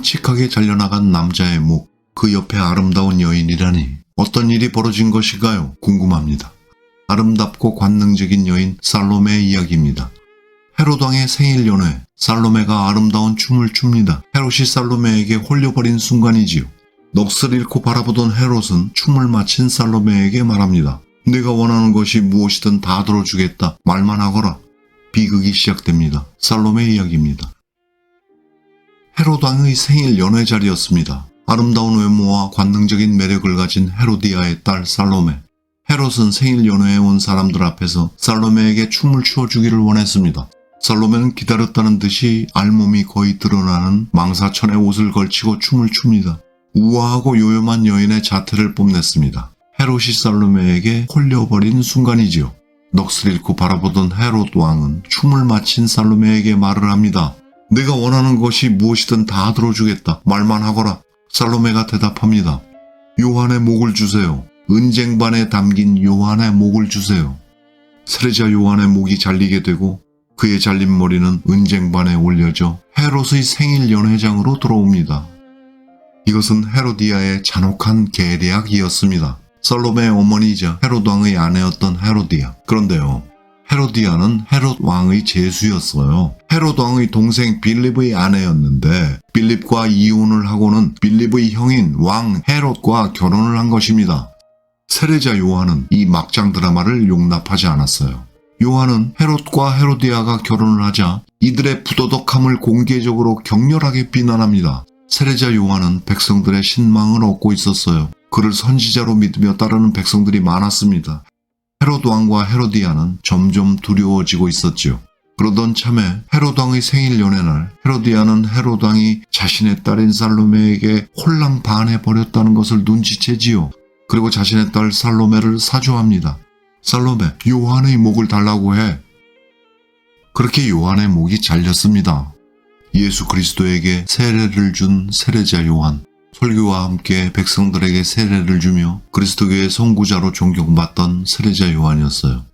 끔찍하게 잘려나간 남자의 목, 그 옆에 아름다운 여인이라니 어떤 일이 벌어진 것일까요? 궁금합니다. 아름답고 관능적인 여인 살로메의 이야기입니다. 헤로당의 생일 연회, 살로메가 아름다운 춤을 춥니다. 헤롯이 살로메에게 홀려버린 순간이지요. 넋을 잃고 바라보던 헤롯은 춤을 마친 살로메에게 말합니다. 내가 원하는 것이 무엇이든 다 들어주겠다. 말만 하거라. 비극이 시작됩니다. 살로메 이야기입니다. 헤롯 왕의 생일 연회 자리였습니다. 아름다운 외모와 관능적인 매력을 가진 헤로디아의 딸 살로메. 헤롯은 생일 연회에 온 사람들 앞에서 살로메에게 춤을 추어주기를 원했습니다. 살로메는 기다렸다는 듯이 알몸이 거의 드러나는 망사천의 옷을 걸치고 춤을 춥니다. 우아하고 요염한 여인의 자태를 뽐냈습니다. 헤롯이 살로메에게 홀려버린 순간이지요. 넋을 잃고 바라보던 헤롯 왕은 춤을 마친 살로메에게 말을 합니다. 내가 원하는 것이 무엇이든 다 들어주겠다. 말만 하거라. 살로메가 대답합니다. 요한의 목을 주세요. 은쟁반에 담긴 요한의 목을 주세요. 세례자 요한의 목이 잘리게 되고 그의 잘린 머리는 은쟁반에 올려져 헤롯의 생일 연회장으로 들어옵니다. 이것은 헤로디아의 잔혹한 계략이었습니다. 살로메의 어머니이자 헤롯 왕의 아내였던 헤로디아. 그런데요. 헤로디아는 헤롯 왕의 제수였어요. 헤롯 왕의 동생 빌립의 아내였는데 빌립과 이혼을 하고는 빌립의 형인 왕 헤롯과 결혼을 한 것입니다. 세례자 요한은 이 막장 드라마를 용납하지 않았어요. 요한은 헤롯과 헤로디아가 결혼을 하자 이들의 부도덕함을 공개적으로 격렬하게 비난합니다. 세례자 요한은 백성들의 신망을 얻고 있었어요. 그를 선지자로 믿으며 따르는 백성들이 많았습니다. 헤롯 왕과 헤로디아는 점점 두려워지고 있었지요. 그러던 참에 헤롯 왕의 생일 연회날 헤로디아는 헤롯 왕이 자신의 딸인 살로메에게 홀랑 반해 버렸다는 것을 눈치채지요. 그리고 자신의 딸 살로메를 사주합니다. 살로메, 요한의 목을 달라고 해. 그렇게 요한의 목이 잘렸습니다. 예수 그리스도에게 세례를 준 세례자 요한. 설교와 함께 백성들에게 세례를 주며 그리스도교의 선구자로 존경받던 세례자 요한이었어요.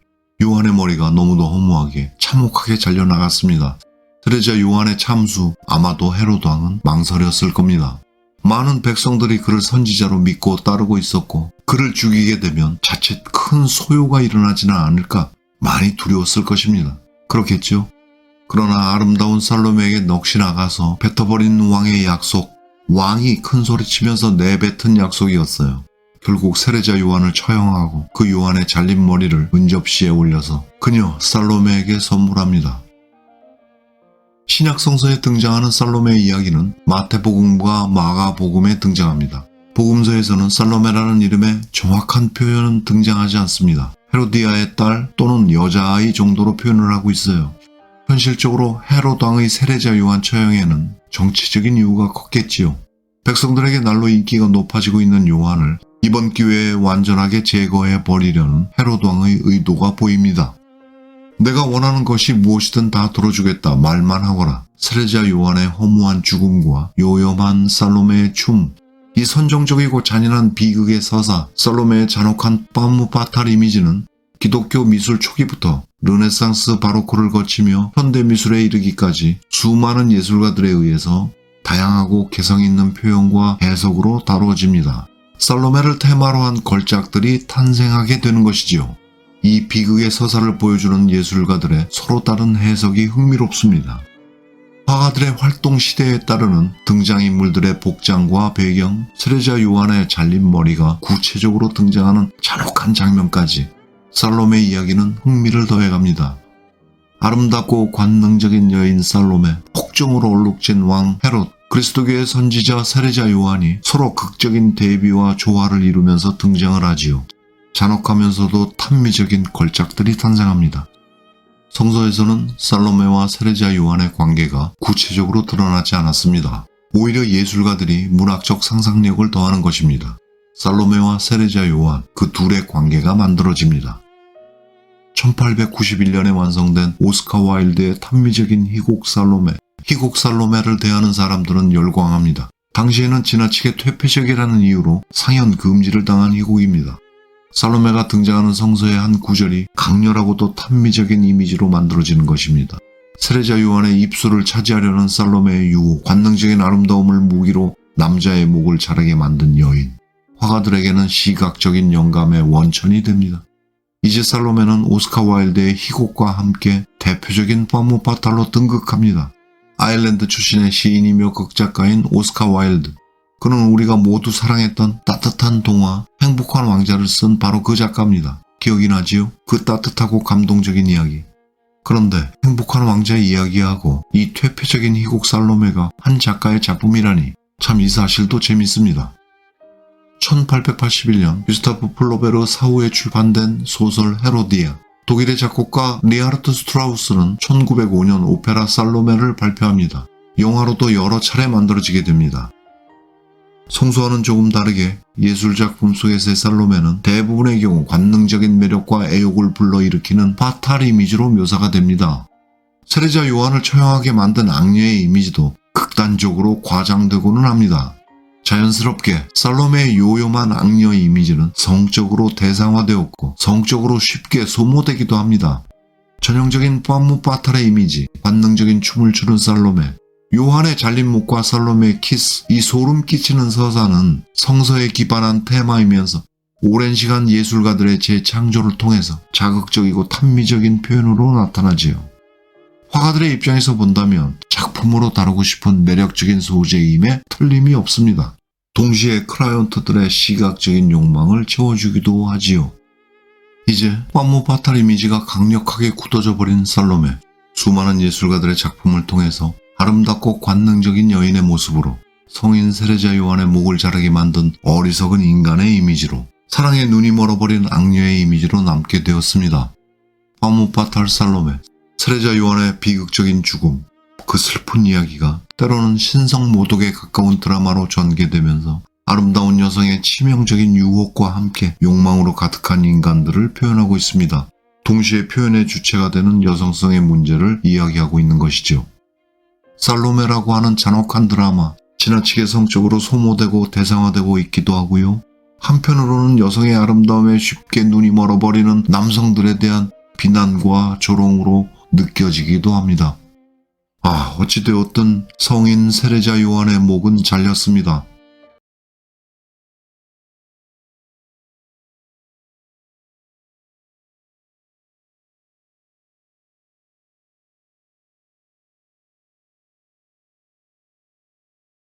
요한의 머리가 너무도 허무하게 참혹하게 잘려나갔습니다. 세례자 요한의 참수 아마도 헤롯 왕은 망설였을 겁니다. 많은 백성들이 그를 선지자로 믿고 따르고 있었고 그를 죽이게 되면 자칫 큰 소요가 일어나지는 않을까 많이 두려웠을 것입니다. 그렇겠죠? 그러나 아름다운 살로메에게 넋이 나가서 뱉어버린 왕의 약속 왕이 큰 소리치면서 내뱉은 약속이었어요. 결국 세례자 요한을 처형하고 그 요한의 잘린 머리를 은접시에 올려서 그녀 살로메에게 선물합니다. 신약 성서에 등장하는 살로메의 이야기는 마태복음과 마가복음에 등장합니다. 복음서에서는 살로메라는 이름의 정확한 표현은 등장하지 않습니다. 헤로디아의 딸 또는 여자아이 정도로 표현을 하고 있어요. 현실적으로 왕의 세례자 요한 처형에는 정치적인 이유가 컸겠지요. 백성들에게 날로 인기가 높아지고 있는 요한을 이번 기회에 완전하게 제거해 버리려는 헤롯 왕의 의도가 보입니다. 내가 원하는 것이 무엇이든 다 들어주겠다 말만 하거라. 세례자 요한의 허무한 죽음과 요염한 살로메의 춤, 이 선정적이고 잔인한 비극의 서사, 살로메의 잔혹한 빠무파탈 이미지는 기독교 미술 초기부터 르네상스 바로코를 거치며 현대 미술에 이르기까지 수많은 예술가들에 의해서 다양하고 개성 있는 표현과 해석으로 다루어집니다. 살로메를 테마로 한 걸작들이 탄생하게 되는 것이지요. 이 비극의 서사를 보여주는 예술가들의 서로 다른 해석이 흥미롭습니다. 화가들의 활동 시대에 따르는 등장인물들의 복장과 배경, 세례자 요한의 잘린 머리가 구체적으로 등장하는 잔혹한 장면까지 살로메 이야기는 흥미를 더해갑니다. 아름답고 관능적인 여인 살로메, 폭정으로 얼룩진 왕 헤롯, 그리스도교의 선지자 세례자 요한이 서로 극적인 대비와 조화를 이루면서 등장을 하지요. 잔혹하면서도 탄미적인 걸작들이 탄생합니다. 성서에서는 살로메와 세례자 요한의 관계가 구체적으로 드러나지 않았습니다. 오히려 예술가들이 문학적 상상력을 더하는 것입니다. 살로메와 세례자 요한 그 둘의 관계가 만들어집니다. 1891년에 완성된 오스카 와일드의 탄미적인 희곡 살로메. 희곡 살로메를 대하는 사람들은 열광합니다. 당시에는 지나치게 퇴폐적이라는 이유로 상연 금지를 당한 희곡입니다. 살로메가 등장하는 성서의 한 구절이 강렬하고도 탄미적인 이미지로 만들어지는 것입니다. 세례자 요한의 입술을 차지하려는 살로메의 유혹, 관능적인 아름다움을 무기로 남자의 목을 자르게 만든 여인. 화가들에게는 시각적인 영감의 원천이 됩니다. 이제 살로메는 오스카 와일드의 희곡과 함께 대표적인 파무파탈로 등극합니다. 아일랜드 출신의 시인이며 극작가인 오스카 와일드. 그는 우리가 모두 사랑했던 따뜻한 동화, 행복한 왕자를 쓴 바로 그 작가입니다. 기억이 나지요? 그 따뜻하고 감동적인 이야기. 그런데 행복한 왕자의 이야기하고 이 퇴폐적인 희곡 살로메가 한 작가의 작품이라니 참 이 사실도 재밌습니다. 1881년 유스타프 플로베르 사후에 출판된 소설 헤로디아 독일의 작곡가 리하르트 스트라우스는 1905년 오페라 살로메를 발표합니다. 영화로도 여러 차례 만들어지게 됩니다. 성수와는 조금 다르게 예술작품 속에서의 살로메는 대부분의 경우 관능적인 매력과 애욕을 불러일으키는 파탈 이미지로 묘사가 됩니다. 세례자 요한을 처형하게 만든 악녀의 이미지도 극단적으로 과장되고는 합니다. 자연스럽게 살로메의 요염한 악녀 이미지는 성적으로 대상화되었고 성적으로 쉽게 소모되기도 합니다. 전형적인 빰무파탈의 이미지, 관능적인 춤을 추는 살로메, 요한의 잘린 목과 살로메의 키스, 이 소름 끼치는 서사는 성서에 기반한 테마이면서 오랜 시간 예술가들의 재창조를 통해서 자극적이고 탐미적인 표현으로 나타나지요. 화가들의 입장에서 본다면 작품으로 다루고 싶은 매력적인 소재임에 틀림이 없습니다. 동시에 클라이언트들의 시각적인 욕망을 채워주기도 하지요. 이제 빰무파탈 이미지가 강력하게 굳어져 버린 살로메. 수많은 예술가들의 작품을 통해서 아름답고 관능적인 여인의 모습으로 성인 세례자 요한의 목을 자르게 만든 어리석은 인간의 이미지로 사랑에 눈이 멀어버린 악녀의 이미지로 남게 되었습니다. 파무파탈 살로메, 세례자 요한의 비극적인 죽음, 그 슬픈 이야기가 때로는 신성 모독에 가까운 드라마로 전개되면서 아름다운 여성의 치명적인 유혹과 함께 욕망으로 가득한 인간들을 표현하고 있습니다. 동시에 표현의 주체가 되는 여성성의 문제를 이야기하고 있는 것이죠. 살로메라고 하는 잔혹한 드라마, 지나치게 성적으로 소모되고 대상화되고 있기도 하고요. 한편으로는 여성의 아름다움에 쉽게 눈이 멀어버리는 남성들에 대한 비난과 조롱으로 느껴지기도 합니다. 아, 어찌되었든 성인 세례자 요한의 목은 잘렸습니다.